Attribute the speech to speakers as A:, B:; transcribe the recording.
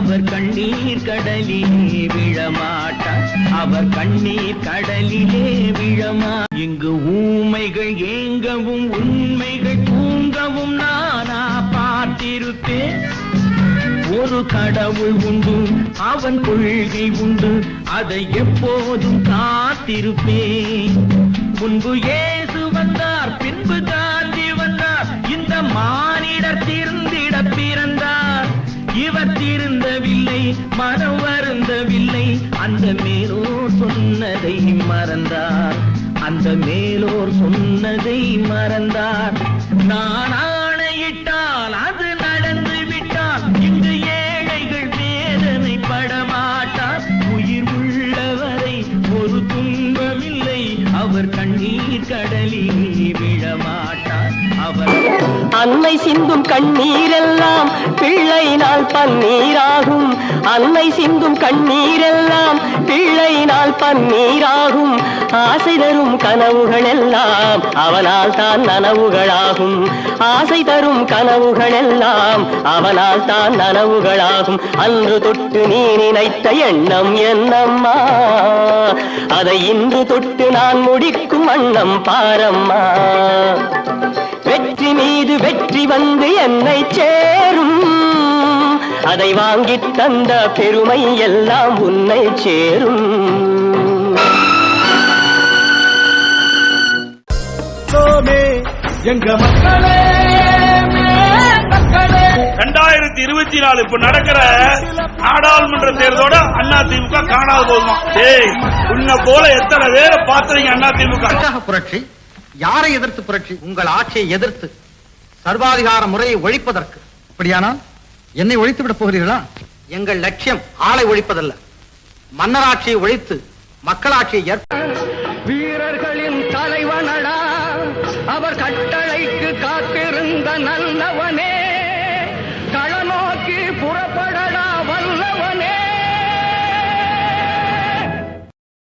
A: அவர் கண்ணீர் கடலிலே விழமாட்டார். அவர் கண்ணீர் கடலிலே விழமா இங்கு ஊமைகள் ஏங்கவும் உண்மைகள் தூங்கவும் நானா பார்த்திருப்பேன். ஒரு கடவுள் உண்டு அவன் கொள்கை உண்டு அதை எப்போதும் காத்திருப்பேன். முன்பு ஏசு வந்தார் பின்பு காந்தி வந்தார் இந்த மானிடர் திருந்திட பிறந்த மனம் வருந்தவில்லை. அந்த மேலோர் சொன்னதை மறந்தார். அந்த மேலோர் சொன்னதை மறந்தார். நான் ஆணையிட்டால் அது நடந்து விட்டால் இந்த ஏழைகள் வேதனை படமாட்டார் உயிர் உள்ளவரை ஒரு துன்பமில்லை. அவர் கண்ணீர் கடலில் விழமாட்டார்.
B: அன்னை சிந்தும் கண்ணீரெல்லாம் பிள்ளையினால் பன்னீராகும். அன்னை சிந்தும் கண்ணீரெல்லாம் பிள்ளையினால் பன்னீராகும். ஆசை தரும் கனவுகள் எல்லாம் அவனால் தான் நனவுகளாகும். ஆசை தரும் கனவுகள் எல்லாம் அவனால் தான் நனவுகளாகும். அன்று தொட்டு நீ நினைத்த எண்ணம் என்னம்மா? அதை இன்று தொட்டு நான் முடிக்கும் வண்ணம் பாரம்மா? மீது வெற்றி வந்து என்னை சேரும். அதை வாங்கித் தந்த பெருமை எல்லாம் உன்னை சேரும்.
C: எங்க மக்களே மக்களே.
D: ரெண்டாயிரத்தி இருபத்தி நாலு இப்ப நடக்கிற நாடாளுமன்ற தேர்தலோட அண்ணா திமுக காணாது போகுமா? டேய் உன்னை போல எத்தனை பேரை பாத்துறீங்க அண்ணா திமுக?
E: புரட்சி யாரை எதிர்த்து புரட்சி? உங்கள் ஆட்சியை எதிர்த்து சர்வாதிகார முறையை ஒழிப்பதற்கு. அப்படியானால் என்னை ஒழித்து விடப் போகிறீர்களா? எங்கள் லட்சியம் ஆளை ஒழிப்பதல்ல. மன்னராட்சியை ஒழித்து மக்களாட்சியை ஏற்ப
B: வீரர்களின் தலைவனடா அவர் கட்டளைக்கு காத்திருந்த நல்லவனே.